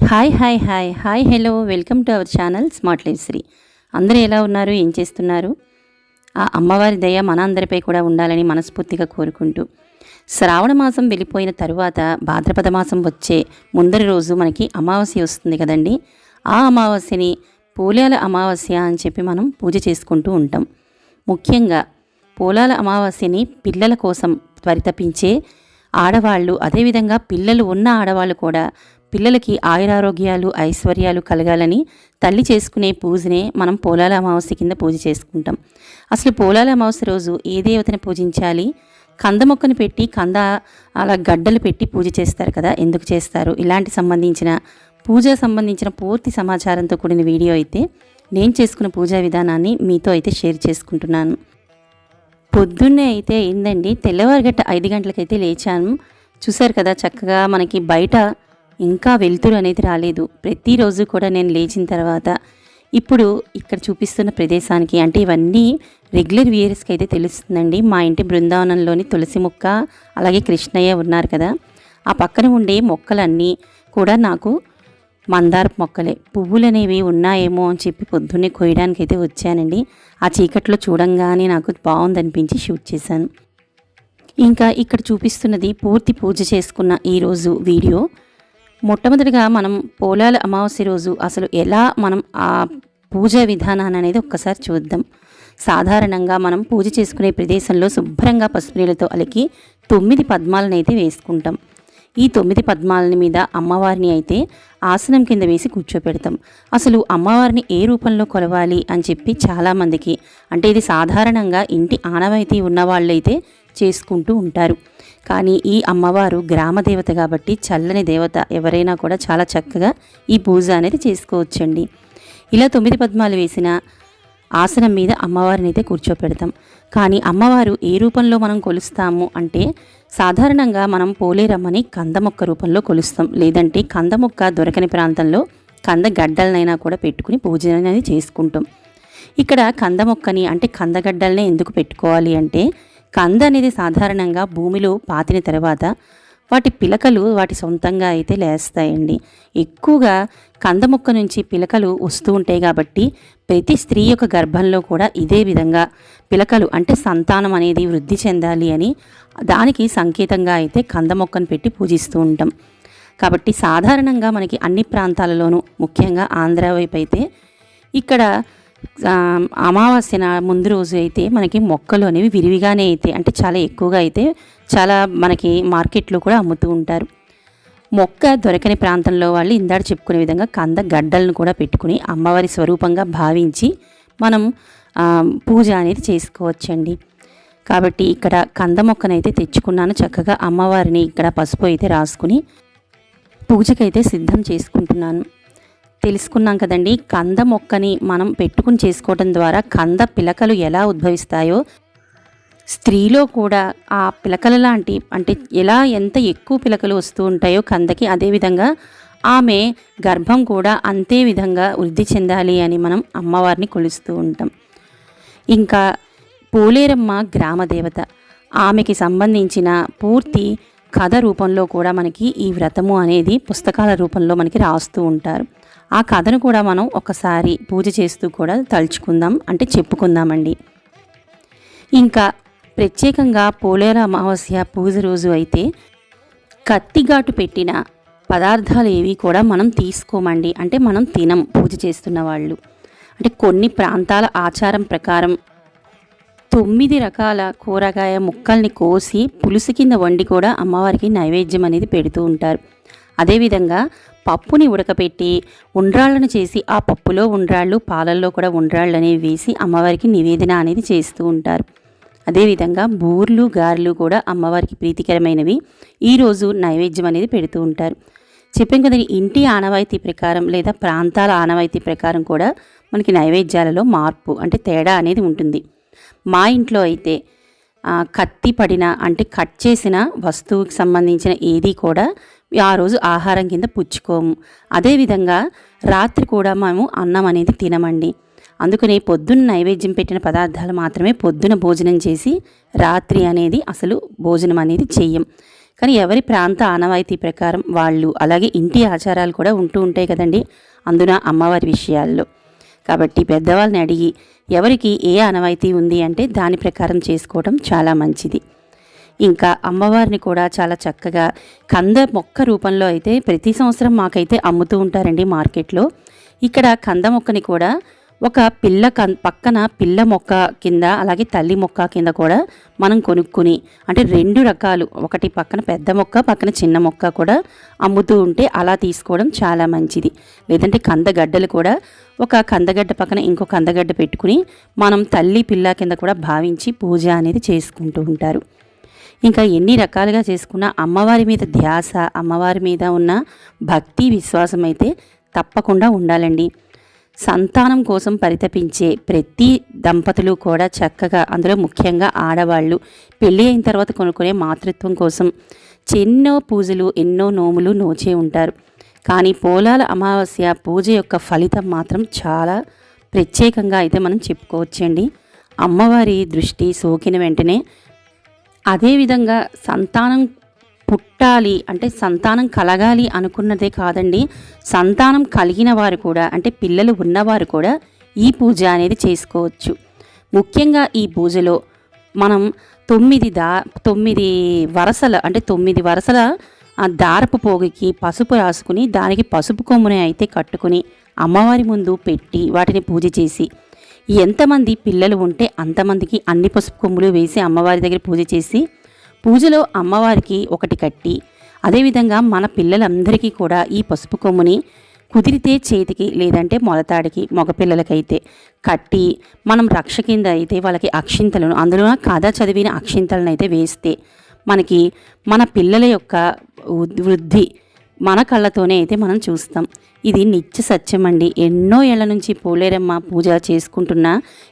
Hi hi hi. Hi hello. Welcome to our channel smart life Sri అందరూ ఎలా ఉన్నారు? ఏం చేస్తున్నారు? ఆ అమ్మవారి దయ మన అందరిపై కూడా ఉండాలని మనస్ఫూర్తిగా కోరుకుంటూ. శ్రావణ మాసం వెళ్ళిపోయిన తరువాత భాద్రపద మాసం వచ్చే ముందరి రోజు మనకి అమావాస్య వస్తుంది కదండి. ఆ అమావాస్యని పూలాల అమావాస్య అని చెప్పి మనం పూజ చేసుకుంటూ ఉంటాం. ముఖ్యంగా పోలాల అమావాస్యని పిల్లల కోసం త్వరితపించే ఆడవాళ్ళు అదేవిధంగా పిల్లలు ఉన్న ఆడవాళ్ళు కూడా పిల్లలకి ఆయురారోగ్యాలు ఐశ్వర్యాలు కలగాలని తల్లి చేసుకునే పూజనే మనం పోలాల అమావాస్య కింద పూజ చేసుకుంటాం. అసలు పోలాల అమావాస్య రోజు ఏ దేవతని పూజించాలి? కంద మొక్కను పెట్టి కంద అలా గడ్డలు పెట్టి పూజ చేస్తారు కదా ఎందుకు చేస్తారు? ఇలాంటి సంబంధించిన పూజ సంబంధించిన పూర్తి సమాచారంతో కూడిన వీడియో అయితే నేను చేసుకున్న పూజా విధానాన్ని మీతో అయితే షేర్ చేసుకుంటున్నాను. పొద్దున్నే అయితే ఏందండి తెల్లవారుగట్ట ఐదు గంటలకైతే లేచాను. చూశారు కదా చక్కగా మనకి బయట ఇంకా వెలుతురు అనేది రాలేదు. ప్రతిరోజు కూడా నేను లేచిన తర్వాత ఇప్పుడు ఇక్కడ చూపిస్తున్న ప్రదేశానికి అంటే ఇవన్నీ రెగ్యులర్ వ్యూయర్స్కి అయితే తెలుస్తుందండి. మా ఇంటి బృందావనంలోని తులసి మొక్క అలాగే కృష్ణయ్య ఉన్నారు కదా. ఆ పక్కన ఉండే మొక్కలన్నీ కూడా నాకు మందార మొక్కలే. పువ్వులు అనేవి ఉన్నాయేమో అని చెప్పి పొద్దున్నే కొయ్యడానికి అయితే వచ్చానండి. ఆ చీకట్లో చూడంగానే నాకు బాగుందనిపించి షూట్ చేశాను. ఇంకా ఇక్కడ చూపిస్తున్నది పూర్తి పూజ చేసుకున్న ఈరోజు వీడియో. మొట్టమొదటిగా మనం పోలాల అమావాస్య రోజు అసలు ఎలా మనం ఆ పూజా విధానాన్ని అనేది ఒక్కసారి చూద్దాం. సాధారణంగా మనం పూజ చేసుకునే ప్రదేశంలో శుభ్రంగా పసుపు నీళ్ళతో అలికి తొమ్మిది పద్మాలను అయితే వేసుకుంటాం. ఈ తొమ్మిది పద్మాల మీద అమ్మవారిని అయితే ఆసనం కింద వేసి కూర్చోపెడతాం. అసలు అమ్మవారిని ఏ రూపంలో కొలవాలి అని చెప్పి చాలామందికి అంటే ఇది సాధారణంగా ఇంటి ఆనవాయితీ ఉన్న వాళ్ళైతే చేసుకుంటూ ఉంటారు. కానీ ఈ అమ్మవారు గ్రామ దేవత కాబట్టి చల్లని దేవత ఎవరైనా కూడా చాలా చక్కగా ఈ పూజ అనేది చేసుకోవచ్చండి. ఇలా తొమ్మిది పద్మాలు వేసిన ఆసనం మీద అమ్మవారిని అయితే కూర్చోపెడతాం. కానీ అమ్మవారు ఏ రూపంలో మనం కొలుస్తాము అంటే సాధారణంగా మనం పోలేరమ్మని కంద మొక్క రూపంలో కొలుస్తాం. లేదంటే కంద మొక్క దొరకని ప్రాంతంలో కంద గడ్డలనైనా కూడా పెట్టుకుని పూజ అనేది చేసుకుంటాం. ఇక్కడ కంద మొక్కని అంటే కందగడ్డలనే ఎందుకు పెట్టుకోవాలి అంటే కంద అనేది సాధారణంగా భూమిలో పాతిన తర్వాత వాటి పిలకలు వాటి సొంతంగా అయితే లేస్తాయండి. ఎక్కువగా కంద మొక్క నుంచి పిలకలు వస్తూ ఉంటాయి కాబట్టి ప్రతి స్త్రీ యొక్క గర్భంలో కూడా ఇదే విధంగా పిలకలు అంటే సంతానం అనేది వృద్ధి చెందాలి అని దానికి సంకేతంగా అయితే కంద మొక్కను పెట్టి పూజిస్తూ ఉంటాం. కాబట్టి సాధారణంగా మనకి అన్ని ప్రాంతాలలోనూ ముఖ్యంగా ఆంధ్ర వైపు అయితే ఇక్కడ అమావాస్య ముందు రోజు అయితే మనకి మొక్కలు అనేవి విరివిగానే అయితే అంటే చాలా ఎక్కువగా అయితే చాలా మనకి మార్కెట్లో కూడా అమ్ముతూ ఉంటారు. మొక్క దొరకని ప్రాంతంలో వాళ్ళు ఇందాడ చెప్పుకునే విధంగా కంద గడ్డలను కూడా పెట్టుకుని అమ్మవారి స్వరూపంగా భావించి మనం పూజ అనేది చేసుకోవచ్చండి. కాబట్టి ఇక్కడ కంద మొక్కనైతే తెచ్చుకున్నాను. చక్కగా అమ్మవారిని ఇక్కడ పసుపు అయితే రాసుకుని పూజకైతే సిద్ధం చేసుకుంటున్నాను. తెలుసుకున్నాం కదండి. కంద మొక్కని మనం పెట్టుకుని చేసుకోవడం ద్వారా కంద పిలకలు ఎలా ఉద్భవిస్తాయో స్త్రీలో కూడా ఆ పిలకల లాంటి అంటే ఎలా ఎంత ఎక్కువ పిలకలు వస్తూ ఉంటాయో కందకి అదేవిధంగా ఆమె గర్భం కూడా అంతే విధంగా వృద్ధి చెందాలి అని మనం అమ్మవారిని కొలుస్తూ ఉంటాం. ఇంకా పోలేరమ్మ గ్రామ దేవత. ఆమెకి సంబంధించిన పూర్తి కథ రూపంలో కూడా మనకి ఈ వ్రతము అనేది పుస్తకాల రూపంలో మనకి రాస్తూ ఉంటారు. ఆ కథను కూడా మనం ఒకసారి పూజ చేస్తూ కూడా తలుచుకుందాం అంటే చెప్పుకుందామండి. ఇంకా ప్రత్యేకంగా పోలేర అమావాస్య పూజ రోజు అయితే కత్తిఘాటు పెట్టిన పదార్థాలు ఏవి కూడా మనం తీసుకోమండి. అంటే మనం తినం పూజ చేస్తున్న వాళ్ళు. అంటే కొన్ని ప్రాంతాల ఆచారం ప్రకారం తొమ్మిది రకాల కూరగాయ ముక్కల్ని కోసి పులుసు కింద వండి కూడా అమ్మవారికి నైవేద్యం అనేది పెడుతూ ఉంటారు. అదేవిధంగా పప్పుని ఉడకపెట్టి ఉండ్రాళ్ళను చేసి ఆ పప్పులో ఉండ్రాళ్ళు పాలల్లో కూడా ఉండ్రాళ్ళు అనేవి వేసి అమ్మవారికి నివేదన అనేది చేస్తూ ఉంటారు. అదేవిధంగా బూర్లు గారెలు కూడా అమ్మవారికి ప్రీతికరమైనవి. ఈరోజు నైవేద్యం అనేది పెడుతూ ఉంటారు. చెప్పాం కదా ఇంటి ఆనవాయితీ ప్రకారం లేదా ప్రాంతాల ఆనవాయితీ ప్రకారం కూడా మనకి నైవేద్యాలలో మార్పు అంటే తేడా అనేది ఉంటుంది. మా ఇంట్లో అయితే కత్తి పడిన అంటే కట్ చేసిన వస్తువుకి సంబంధించిన ఏది కూడా ఆ రోజు ఆహారం కింద పుచ్చుకోము. అదేవిధంగా రాత్రి కూడా మేము అన్నం అనేది తినమండి. అందుకనే పొద్దున్న నైవేద్యం పెట్టిన పదార్థాలు మాత్రమే పొద్దున భోజనం చేసి రాత్రి అనేది అసలు భోజనం అనేది చెయ్యం. కానీ ఎవరి ప్రాంత ఆనవాయితీ ప్రకారం వాళ్ళు అలాగే ఇంటి ఆచారాలు కూడా ఉంటూ ఉంటాయి కదండి అందున అమ్మవారి విషయాల్లో. కాబట్టి పెద్దవాళ్ళని అడిగి ఎవరికి ఏ ఆనవాయితీ ఉంది అంటే దాని ప్రకారం చేసుకోవడం చాలా మంచిది. ఇంకా అమ్మవారిని కూడా చాలా చక్కగా కంద మొక్క రూపంలో అయితే ప్రతి సంవత్సరం మాకైతే అమ్ముతూ ఉంటారండి మార్కెట్లో. ఇక్కడ కంద మొక్కని కూడా ఒక పిల్ల కన్ పక్కన పిల్ల మొక్క కింద అలాగే తల్లి మొక్క కింద కూడా మనం కొనుక్కుని అంటే రెండు రకాలు. ఒకటి పక్కన పెద్ద మొక్క పక్కన చిన్న మొక్క కూడా అమ్ముతూ ఉంటే అలా తీసుకోవడం చాలా మంచిది. లేదంటే కందగడ్డలు కూడా ఒక కందగడ్డ పక్కన ఇంకో కందగడ్డ పెట్టుకుని మనం తల్లి పిల్ల కింద కూడా భావించి పూజ అనేది చేసుకుంటూ ఉంటారు. ఇంకా ఎన్ని రకాలుగా చేసుకున్నా అమ్మవారి మీద ధ్యాస అమ్మవారి మీద ఉన్న భక్తి విశ్వాసం అయితే తప్పకుండా ఉండాలండి. సంతానం కోసం పరితపించే ప్రతి దంపతులు కూడా చక్కగా అందులో ముఖ్యంగా ఆడవాళ్ళు పెళ్ళి అయిన తర్వాత కొనుక్కునే మాతృత్వం కోసం ఎన్నో పూజలు ఎన్నో నోములు నోచే ఉంటారు. కానీ పోలాల అమావాస్య పూజ యొక్క ఫలితం మాత్రం చాలా ప్రత్యేకంగా అయితే మనం చెప్పుకోవచ్చండి. అమ్మవారి దృష్టి సోకిన వెంటనే అదేవిధంగా సంతానం పుట్టాలి అంటే సంతానం కలగాలి అనుకున్నదే కాదండి. సంతానం కలిగిన వారు కూడా అంటే పిల్లలు ఉన్నవారు కూడా ఈ పూజ అనేది చేసుకోవచ్చు. ముఖ్యంగా ఈ పూజలో మనం తొమ్మిది దా తొమ్మిది వరసల అంటే తొమ్మిది వరసల ఆ దారపు పోగుకి పసుపు రాసుకుని దానికి పసుపు కొమ్ముని అయితే కట్టుకుని అమ్మవారి ముందు పెట్టి వాటిని పూజ చేసి ఎంతమంది పిల్లలు ఉంటే అంతమందికి అన్ని పసుపు కొమ్ములు వేసి అమ్మవారి దగ్గర పూజ చేసి పూజలో అమ్మవారికి ఒకటి కట్టి అదేవిధంగా మన పిల్లలందరికీ కూడా ఈ పసుపు కొమ్ముని కుదిరితే చేతికి లేదంటే మొలతాడికి మగపిల్లలకైతే కట్టి మనం రక్ష కింద అయితే వాళ్ళకి అక్షింతలను అందులో కథ చదివిన అక్షింతలను అయితే వేస్తే మనకి మన పిల్లల యొక్క వృద్ధి మన కళ్ళతోనే అయితే మనం చూస్తాం. ఇది నిత్య సత్యం అండి. ఎన్నో ఏళ్ళ నుంచి పోలేరమ్మ పూజ చేసుకుంటున్న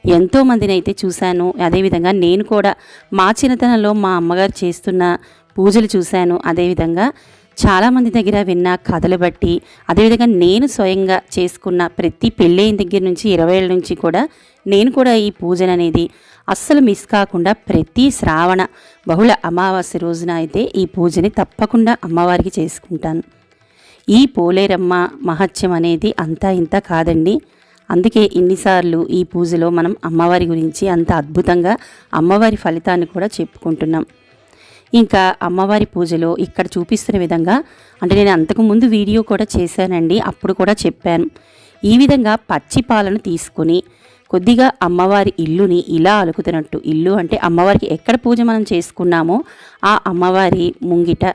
ఎంతోమందిని అయితే చూశాను. అదేవిధంగా నేను కూడా మా చిన్నతనంలో మా అమ్మగారు చేస్తున్న పూజలు చూశాను. అదేవిధంగా చాలామంది దగ్గర విన్న కథలు బట్టి అదేవిధంగా నేను స్వయంగా చేసుకున్న ప్రతి పెళ్ళైన దగ్గర నుంచి ఇరవై ఏళ్ళ నుంచి కూడా నేను కూడా ఈ పూజను అనేది అస్సలు మిస్ కాకుండా ప్రతి శ్రావణ బహుళ అమావాస్య రోజున అయితే ఈ పూజని తప్పకుండా అమ్మవారికి చేసుకుంటాను. ఈ పోలేరమ్మ మహత్యం అనేది అంతా ఇంత కాదండి. అందుకే ఇన్నిసార్లు ఈ పూజలో మనం అమ్మవారి గురించి అంత అద్భుతంగా అమ్మవారి ఫలితాన్ని కూడా చెప్పుకుంటున్నాం. ఇంకా అమ్మవారి పూజలో ఇక్కడ చూపిస్తున్న విధంగా అంటే నేను అంతకుముందు వీడియో కూడా చేశానండి అప్పుడు కూడా చెప్పాను. ఈ విధంగా పచ్చి పాలను తీసుకొని కొద్దిగా అమ్మవారి ఇల్లుని ఇలా అలుకుతున్నట్టు ఇల్లు అంటే అమ్మవారికి ఎక్కడ పూజ మనం చేసుకున్నామో ఆ అమ్మవారి ముంగిట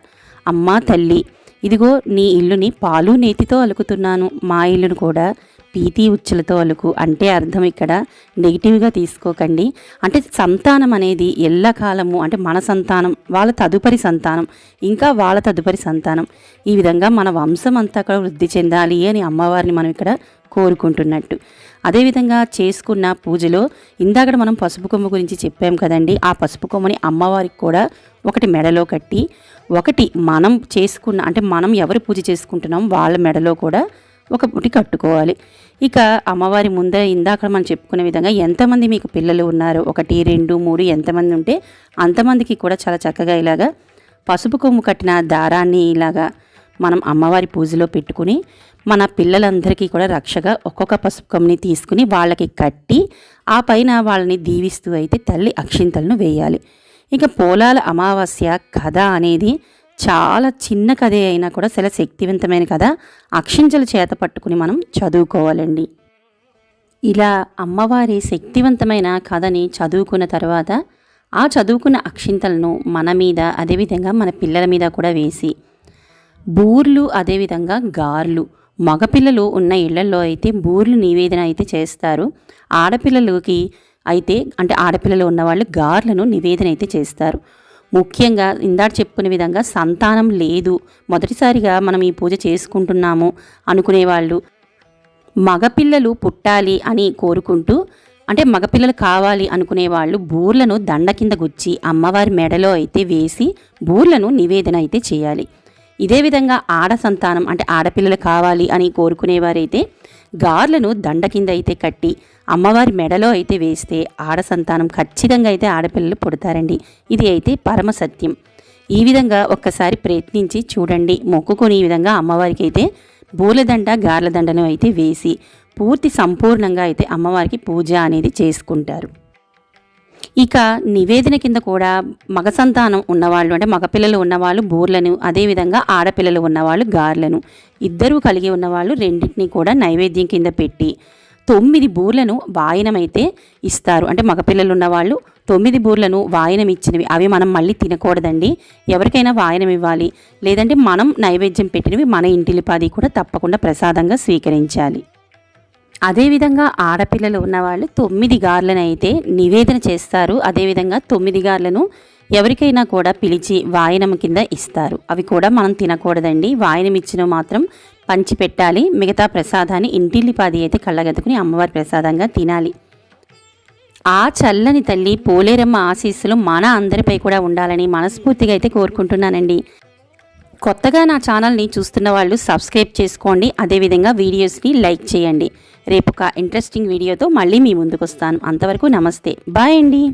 అమ్మ తల్లి ఇదిగో నీ ఇల్లుని పాలు నేతితో అలుకుతున్నాను మా ఇల్లును కూడా పీతి ఉచ్చులతో అలుకు. అంటే అర్థం ఇక్కడ నెగిటివ్గా తీసుకోకండి. అంటే సంతానం అనేది ఎల్లకాలము అంటే మన సంతానం వాళ్ళ తదుపరి సంతానం ఇంకా వాళ్ళ తదుపరి సంతానం. ఈ విధంగా మన వంశం అంతా కూడా వృద్ధి చెందాలి అని అమ్మవారిని మనం ఇక్కడ కోరుకుంటున్నట్టు. అదేవిధంగా చేసుకున్న పూజలో ఇందాక మనం పసుపు కొమ్మ గురించి చెప్పాం కదండి. ఆ పసుపు కొమ్మని అమ్మవారికి కూడా ఒకటి మెడలో కట్టి ఒకటి మనం చేసుకున్న అంటే మనం ఎవరు పూజ చేసుకుంటున్నాం వాళ్ళ మెడలో కూడా ఒక పుటి కట్టుకోవాలి. ఇక అమ్మవారి ముందర ఇందాక మనం చెప్పుకునే విధంగా ఎంతమంది మీకు పిల్లలు ఉన్నారు ఒకటి రెండు మూడు ఎంతమంది ఉంటే అంతమందికి కూడా చాలా చక్కగా ఇలాగా పసుపు కొమ్ము కట్టిన దారాన్ని ఇలాగా మనం అమ్మవారి పూజలో పెట్టుకుని మన పిల్లలందరికీ కూడా రక్షగా ఒక్కొక్క పసుపు కొమ్ముని తీసుకుని వాళ్ళకి కట్టి ఆ పైన వాళ్ళని దీవిస్తూ అయితే తల్లి అక్షింతలను వేయాలి. ఇక పోలాల అమావాస్య కథ అనేది చాలా చిన్న కథే అయినా కూడా చాలా శక్తివంతమైన కథ. అక్షించలు చేత పట్టుకుని మనం చదువుకోవాలండి. ఇలా అమ్మవారి శక్తివంతమైన కథని చదువుకున్న తర్వాత ఆ చదువుకున్న అక్షింతలను మన మీద అదేవిధంగా మన పిల్లల మీద కూడా వేసి బూర్లు అదేవిధంగా గార్లు. మగపిల్లలు ఉన్న ఇళ్ళలో అయితే బూర్లు నివేదన అయితే చేస్తారు. ఆడపిల్లలకి అయితే అంటే ఆడపిల్లలు ఉన్నవాళ్ళు గార్లను నివేదన అయితే చేస్తారు. ముఖ్యంగా ఇందాక చెప్పుకునే విధంగా సంతానం లేదు. మొదటిసారిగా మనం ఈ పూజ చేసుకుంటున్నాము అనుకునేవాళ్ళు. మగపిల్లలు పుట్టాలి అని కోరుకుంటూ అంటే మగపిల్లలు కావాలి అనుకునే వాళ్ళు బూర్లను దండ కింద గుచ్చి అమ్మవారి మెడలో అయితే వేసి బూర్లను నివేదన అయితే చేయాలి. ఇదే విధంగా ఆడ సంతానం అంటే ఆడపిల్లలు కావాలి అని కోరుకునేవారైతే గార్లను దండ కింద అయితే కట్టి అమ్మవారి మెడలో అయితే వేస్తే ఆడ సంతానం ఖచ్చితంగా అయితే ఆడపిల్లలు పుడతారండి. ఇది అయితే పరమ సత్యం. ఈ విధంగా ఒక్కసారి ప్రయత్నించి చూడండి. మొక్కుకొని ఈ విధంగా అమ్మవారికి అయితే బూలదండ గార్లదండను అయితే వేసి పూర్తి సంపూర్ణంగా అయితే అమ్మవారికి పూజ అనేది చేసుకుంటారు. ఇక నివేదన కింద కూడా మగ సంతానం ఉన్నవాళ్ళు అంటే మగపిల్లలు ఉన్నవాళ్ళు బూర్లను అదేవిధంగా ఆడపిల్లలు ఉన్నవాళ్ళు గార్లను ఇద్దరూ కలిగి ఉన్నవాళ్ళు రెండింటినీ కూడా నైవేద్యం కింద పెట్టి తొమ్మిది బూర్లను వాయనమైతే ఇస్తారు. అంటే మగపిల్లలు ఉన్నవాళ్ళు తొమ్మిది బూర్లను వాయనం ఇచ్చినవి అవి మనం మళ్ళీ తినకూడదండి. ఎవరికైనా వాయనం ఇవ్వాలి. లేదంటే మనం నైవేద్యం పెట్టినవి మన ఇంటిలిపాది కూడా తప్పకుండా ప్రసాదంగా స్వీకరించాలి. అదేవిధంగా ఆడపిల్లలు ఉన్నవాళ్ళు తొమ్మిది గార్లను అయితే నివేదన చేస్తారు. అదేవిధంగా తొమ్మిది గార్లను ఎవరికైనా కూడా పిలిచి వాయనం కింద ఇస్తారు. అవి కూడా మనం తినకూడదండి. వాయనం ఇచ్చిన మాత్రం పంచి పెట్టాలి. మిగతా ప్రసాదాన్ని ఇంటిల్లిపాది అయితే కళ్ళగద్దుకుని అమ్మవారి ప్రసాదంగా తినాలి. ఆ చల్లని తల్లి పోలేరమ్మ ఆశీస్సులు మన అందరిపై కూడా ఉండాలని మనస్ఫూర్తిగా అయితే కోరుకుంటున్నానండి. కొత్తగా నా ఛానల్ని చూస్తున్న వాళ్ళు సబ్స్క్రైబ్ చేసుకోండి. అదేవిధంగా వీడియోస్ని లైక్ చేయండి. రేపు ఒక ఇంట్రెస్టింగ్ వీడియోతో మళ్ళీ మీ ముందుకు వస్తాను అంతవరకు నమస్తే. బాయ్ అండి.